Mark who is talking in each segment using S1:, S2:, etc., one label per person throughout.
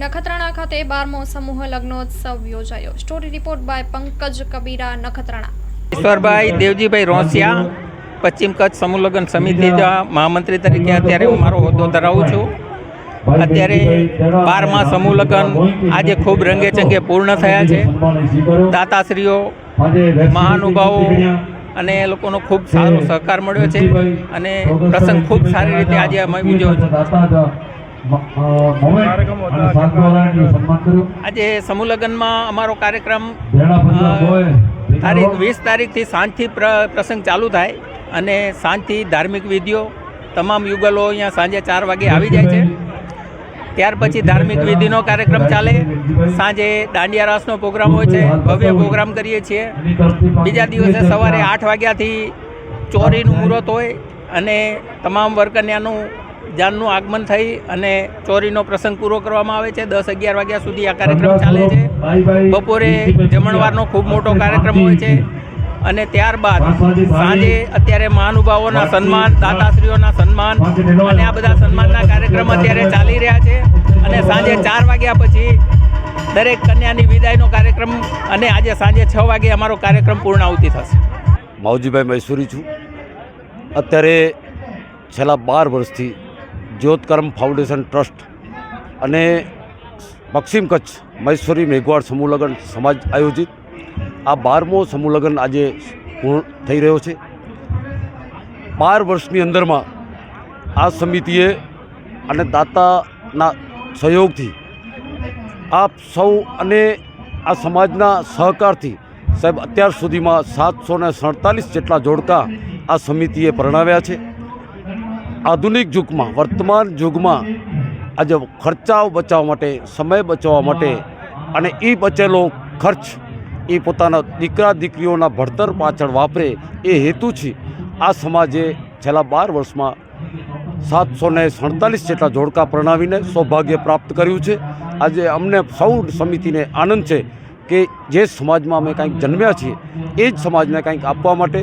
S1: નખત્રાણા ખાતે બારમો સમૂહ લગ્નોત્સવ યોજાયો. Story report by Pankaj Kabira Nakhatrana.
S2: Ishwarbhai, Devjibhai Rosiya, પશ્ચિમ કચ્છ સમૂહ લગ્ન સમિતિના મહામંત્રી તરીકે અત્યારે હું મારો હોદ્દો ધરાવું છું. અત્યારે બારમા સમૂહ લગ્ન આજે ખૂબ રંગે ચંગે પૂર્ણ થયા છે. દાતાશ્રીઓ, મહાનુભાવો અને એ લોકોનો ખૂબ સારો સહકાર મળ્યો છે અને પ્રસંગ ખૂબ સારી રીતે આજે અમે ઉજવ્યો છે. આજે સમૂહ લગ્નમાં અમારો કાર્યક્રમ તારીખ વીસ તારીખથી સાંજથી પ્ર- પ્રસંગ ચાલુ થાય અને સાંજથી ધાર્મિક વિધિઓ તમામ યુગલો અહીંયા સાંજે ચાર વાગે આવી જાય છે. ત્યાર પછી ધાર્મિક વિધિનો કાર્યક્રમ ચાલે. સાંજે દાંડિયા રાસનો પ્રોગ્રામ હોય છે ભવ્ય પ્રોગ્રામ કરીએ છીએ. બીજા દિવસે સવારે આઠ વાગ્યાથી ચોરીનું મુહૂર્ત હોય અને તમામ વરકન્યાનું જાનનું આગમન થઈ અને ચોરીનો પ્રસંગ પૂરો કરવામાં આવે છે. દસ અગિયાર વાગ્યા સુધી આ કાર્યક્રમ ચાલે છે. બપોરે જમણવારનો ખૂબ મોટો કાર્યક્રમ હોય છે. અને ત્યારબાદ સાંજે અત્યારે મહાનુભાવોના સન્માન દાતાશ્રીઓના સન્માન અને આ બધા સન્માનના કાર્યક્રમ અત્યારે ચાલી રહ્યા છે. અને સાંજે ચાર વાગ્યા પછી દરેક કન્યાની વિદાયનો કાર્યક્રમ અને આજે સાંજે છ વાગે અમારો કાર્યક્રમ પૂર્ણાહુતિ થશે.
S3: માવજીભાઈ મૈસુરી છું. અત્યારે છેલ્લા બાર વર્ષથી જ્યોતકર્મ ફાઉન્ડેશન ટ્રસ્ટ અને પશ્ચિમ કચ્છ મૈસૂરી મેઘવાડ સમૂહલગ્ન સમાજ આયોજિત. આ બારમો સમૂહલગ્ન આજે પૂર્ણ થઈ રહ્યો છે. બાર વર્ષની અંદરમાં આ સમિતિએ અને દાતાના સહયોગથી આપ સૌ અને આ સમાજના સહકારથી સાહેબ અત્યાર સુધીમાં સાતસો ને સડતાલીસ જેટલા જોડકા આ સમિતિએ પરણાવ્યા છે. આધુનિક યુગમાં વર્તમાન યુગમાં આજે ખર્ચાઓ બચાવવા માટે, સમય બચાવવા માટે અને એ બચેલો ખર્ચ એ પોતાના દીકરા, દીકરીઓના ભણતર પાછળ વાપરે એ હેતુ છે. આ સમાજે છેલ્લા બાર વર્ષમાં સાતસો ને સડતાલીસ જેટલા જોડકા પ્રણાવીને સૌભાગ્ય પ્રાપ્ત કર્યું છે. આજે અમને સૌ સમિતિને આનંદ છે કે જે સમાજમાં અમે કંઈક જન્મ્યા છીએ, એ જ સમાજને કંઈક આપવા માટે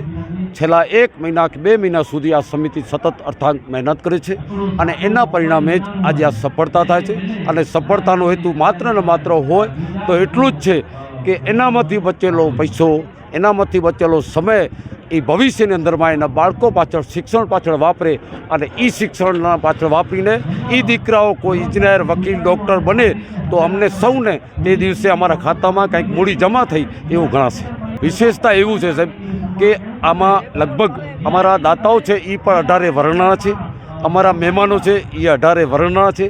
S3: છેલ્લા એક મહિના કે બે મહિના સુધી આ સમિતિ સતત અર્થાંત મહેનત કરે છે અને એના પરિણામે જ આજે આ સફળતા થાય છે. અને સફળતાનો હેતુ માત્ર ને માત્ર હોય તો એટલું જ છે કે એનામાંથી બચેલો પૈસો, એનામાંથી બચેલો સમય એ ભવિષ્યની અંદરમાં એના બાળકો પાછળ શિક્ષણ પાછળ વાપરે અને એ શિક્ષણના પાછળ વાપરીને એ દીકરાઓ કોઈ ઇજનેર, વકીલ, ડૉક્ટર બને તો અમને સૌને તે દિવસે અમારા ખાતામાં કંઈક મૂડી જમા થઈ એવું ગણાશે. વિશેષતા એવું છે સાહેબ કે આમાં લગભગ અમારા દાતાઓ છે એ પણ અઢારે વર્ણના છે. અમારા મહેમાનો છે એ અઢારે વર્ણના છે.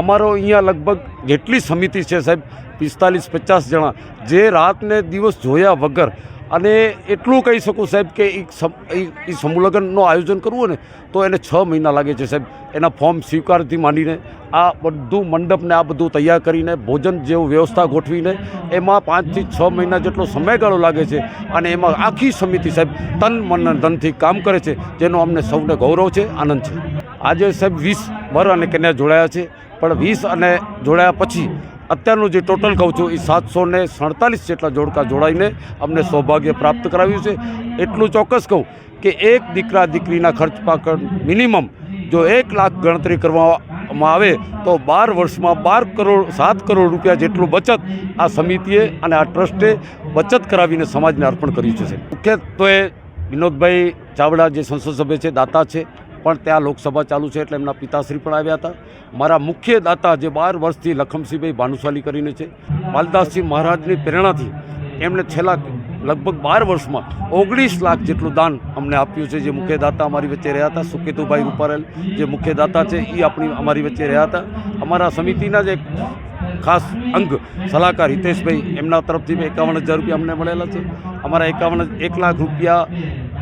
S3: અમારો અહીંયા લગભગ જેટલી સમિતિ છે સાહેબ, પિસ્તાલીસ પચાસ જણા. જે રાતને દિવસ જોયા વગર અને એટલું કહી શકું સાહેબ કે એ સમ- એ- એ આયોજન કરવું હોય ને, તો એને છ મહિના લાગે છે સાહેબ. એના ફોર્મ સ્વીકારથી માંડીને આ બધું મંડપને આ બધું તૈયાર કરીને, ભોજન જેવું વ્યવસ્થા ગોઠવીને, એમાં પાંચથી છ મહિના જેટલો સમયગાળો લાગે છે અને એમાં આખી સમિતિ સાહેબ તન મન ધનથી કામ કરે છે, જેનો અમને સૌને ગૌરવ છે, આનંદ છે. આજે સાહેબ વીસ વર અને કન્યા જોડાયા છે, પણ વીસ અને જોડાયા પછી અત્યારનું જે ટોટલ કહું છું, એ સાતસો ને સડતાલીસ જેટલા જોડકા જોડાઈને અમને સૌભાગ્ય પ્રાપ્ત કરાવ્યું છે. એટલું ચોક્કસ કહું કે એક દીકરા દીકરીના ખર્ચ પાકડ મિનિમમ જો એક લાખ ગણતરી કરવામાં આવે, તો બાર વર્ષમાં બાર કરોડ, સાત કરોડ રૂપિયા જેટલું બચત આ સમિતિએ અને આ ટ્રસ્ટે બચત કરાવીને સમાજને અર્પણ કર્યું છે. મુખ્યત્વે વિનોદભાઈ ચાવડા જે સંસદ સભ્ય છે, દાતા છે પણ ત્યાં લોકસભા ચાલુ છે એટલે એમના પિતાશ્રી પણ આવ્યા હતા. મારા મુખ્ય દાતા જે બાર વર્ષથી લખમસિંહભાઈ ભાનુશાલી કરીને છે માલદાસજી મહારાજની પ્રેરણાથી એમણે છેલ્લા લગભગ બાર વર્ષમાં ઓગણીસ લાખ જેટલું દાન અમને આપ્યું છે. જે મુખ્ય દાતા અમારી વચ્ચે રહ્યા હતા, સુકેતુભાઈ રૂપારેલ જે મુખ્ય દાતા છે એ આપણી અમારી વચ્ચે રહ્યા હતા. અમારા સમિતિના જે ખાસ અંગ સલાહકાર હિતેશભાઈ એમના તરફથી એકાવન હજાર રૂપિયા અમને મળેલા છે. અમારા એકાવન, એક લાખ રૂપિયા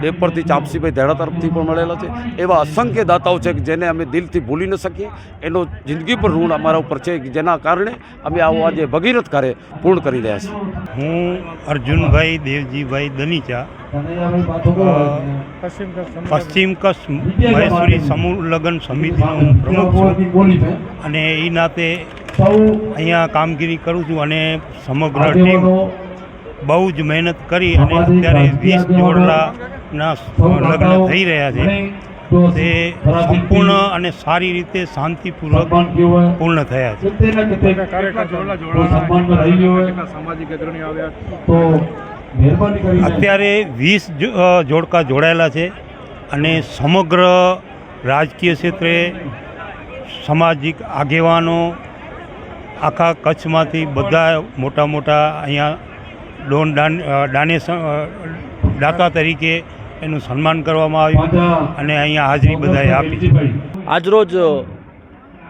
S3: ડેપરથી ચાપસીભાઈ ધેડા તરફથી પણ મળેલા છે. એવા અસંખ્ય દાતાઓ છે કે જેને અમે દિલથી ભૂલી ન શકીએ. એનો જિંદગી પર ઋણ અમારા ઉપર છે કે જેના કારણે અમે આવો આજે ભગીરથ કાર્ય પૂર્ણ કરી રહ્યા છીએ.
S4: હું અર્જુનભાઈ દેવજીભાઈ દનીચા પશ્ચિમ કચ્છ મહેશ્વરી સમૂહ લગ્ન સમિતિનો હું પ્રમુખ છું. અને એ નાતે અહીંયા કામગીરી કરું છું અને સમગ્ર ટીમ બહુ જ મહેનત કરી અને અત્યારે વીસ જોડલાના લગ્ન થઈ રહ્યા છે. તે સંપૂર્ણ અને સારી રીતે શાંતિપૂર્વક પૂર્ણ થયા છે. અત્યારે વીસ જોડકા જોડાયેલા છે અને સમગ્ર રાજકીય ક્ષેત્રે સામાજિક આગેવાનો આખા કચ્છમાંથી બધા મોટા મોટા અહીંયા ડોન દાન દાનેશન દાતા તરીકે એનું સન્માન કરવામાં આવ્યું અને અહીંયા હાજરી બધાએ આપી.
S5: આજરોજ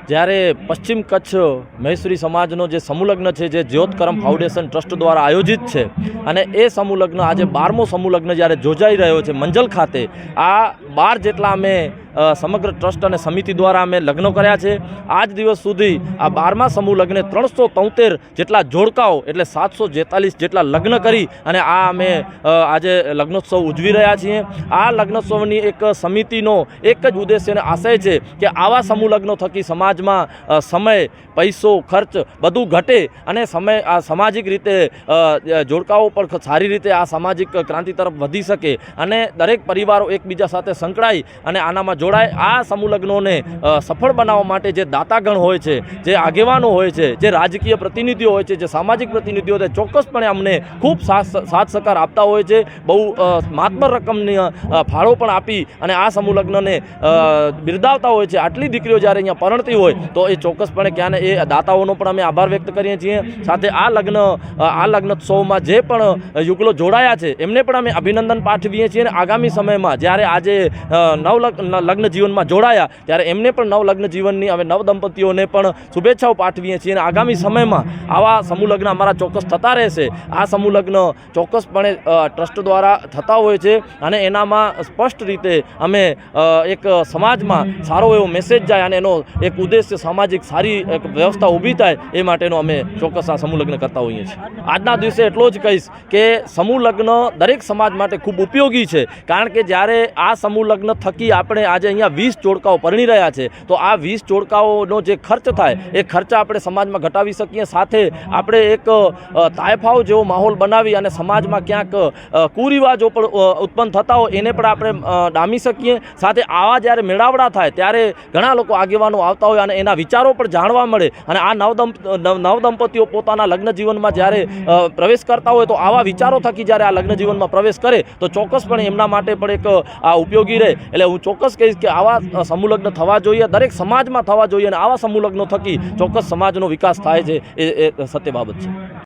S5: જ્યારે પશ્ચિમ કચ્છ મહેશ્વરી સમાજનો જે સમૂહલગ્ન છે જે જ્યોતકરમ ફાઉન્ડેશન ટ્રસ્ટ દ્વારા આયોજિત છે અને એ સમૂહલગ્ન આજે બારમો સમૂહલગ્ન જ્યારે યોજાઈ રહ્યો છે મંજલ ખાતે આ બાર જેટલા અમે સમગ્ર ટ્રસ્ટ અને સમિતિ દ્વારા અમે લગ્નો કર્યા છે. આજ દિવસ સુધી આ બારમા સમૂહ લગ્ને ત્રણસો તોતેર જેટલા જોડકાઓ એટલે સાતસો જેતાલીસ જેટલા લગ્ન કરી અને આ અમે આજે લગ્નોત્સવ ઉજવી રહ્યા છીએ. આ લગ્નોત્સવની એક સમિતિનો એક જ ઉદ્દેશ્ય અને આશય છે કે આવા સમૂહ લગ્નો થકી સમાજમાં સમય, પૈસો, ખર્ચ બધું ઘટે અને સમય, આ સામાજિક રીતે જોડકાઓ પણ સારી રીતે આ સામાજિક ક્રાંતિ તરફ વધી શકે અને દરેક પરિવારો એકબીજા સાથે સંકળાઈ અને આનામાં જોડાય આ સમૂહ લગ્નોને સફળ બનાવવા માટે જે દાતાગણ હોય છે, જે આગેવાનો હોય છે, જે રાજકીય પ્રતિનિધિઓ હોય છે, જે સામાજિક પ્રતિનિધિઓ છે ચોક્કસપણે અમને ખૂબ સાથ સહકાર આપતા હોય છે. બહુ માતબર રકમની ફાળો પણ આપી અને આ સમૂહ લગ્નને બિરદાવતા હોય છે. આટલી દીકરીઓ જ્યારે અહીંયા પરણતી હોય, તો એ ચોક્કસપણે ક્યાંને એ દાતાઓનો પણ અમે આભાર વ્યક્ત કરીએ છીએ. સાથે આ લગ્ન આ લગ્નોત્સવમાં જે પણ યુગલો જોડાયા છે, એમને પણ અમે અભિનંદન પાઠવીએ છીએ અને આગામી સમયમાં જ્યારે આજે નવ લગ્ન લગ્ન જીવનમાં જોડાયા ત્યારે એમને પણ નવ લગ્ન જીવનની અમે નવ દંપતીઓને પણ શુભેચ્છાઓ પાઠવીએ છીએ અને આગામી સમયમાં આવા સમૂહ લગ્ન અમારા ચોક્કસ થતા રહેશે. આ સમૂહ લગ્ન ચોક્કસપણે ટ્રસ્ટ દ્વારા થતા હોય છે અને એનામાં સ્પષ્ટ રીતે અમે એક સમાજમાં સારો એવો મેસેજ જાય અને એનો એક ઉદ્દેશ્ય સામાજિક સારી એક વ્યવસ્થા ઊભી થાય એ માટેનો અમે ચોક્કસ આ સમૂહ લગ્ન કરતા હોઈએ છીએ. આજના દિવસે એટલો જ કહીશ કે સમૂહ લગ્ન દરેક સમાજ માટે ખૂબ ઉપયોગી છે. કારણ કે જ્યારે આ સમૂહ લગ્ન થકી આપણે આજે અહીંયા વીસ જોડકાઓ પરણી રહ્યા છે, તો આ વીસ જોડકાઓનો જે ખર્ચ થાય, એ ખર્ચ આપણે સમાજમાં ઘટાવી શકીએ. સાથે આપણે એક તાયફાઓ જેવો માહોલ બનાવી અને સમાજમાં ક્યાંક કુરિવાજો પણ ઉત્પન્ન થતા હોય, એને પણ આપણે ડામી શકીએ. સાથે આવા જ્યારે મેળાવડા થાય, ત્યારે ઘણા લોકો આગેવાનો આવતા હોય અને એના વિચારો પણ જાણવા મળે. અને આ નવદંપ નવ નવદંપતીઓ પોતાના લગ્ન જીવનમાં જ્યારે પ્રવેશ કરતા હોય, તો આવા વિચારો થકી જ્યારે આ લગ્ન જીવનમાં પ્રવેશ કરે, તો ચોક્કસપણે એમના માટે પણ એક આ ઉપયોગી રહે. એટલે હું ચોક્કસ કહીશ કે આવા સમૂહલગ્ન થવા જોઈએ, દરેક સમાજમાં થવા જોઈએ અને આવા સમૂહલગ્નો થકી ચોક્કસ સમાજનો વિકાસ થાય છે એ એ સત્ય બાબત છે.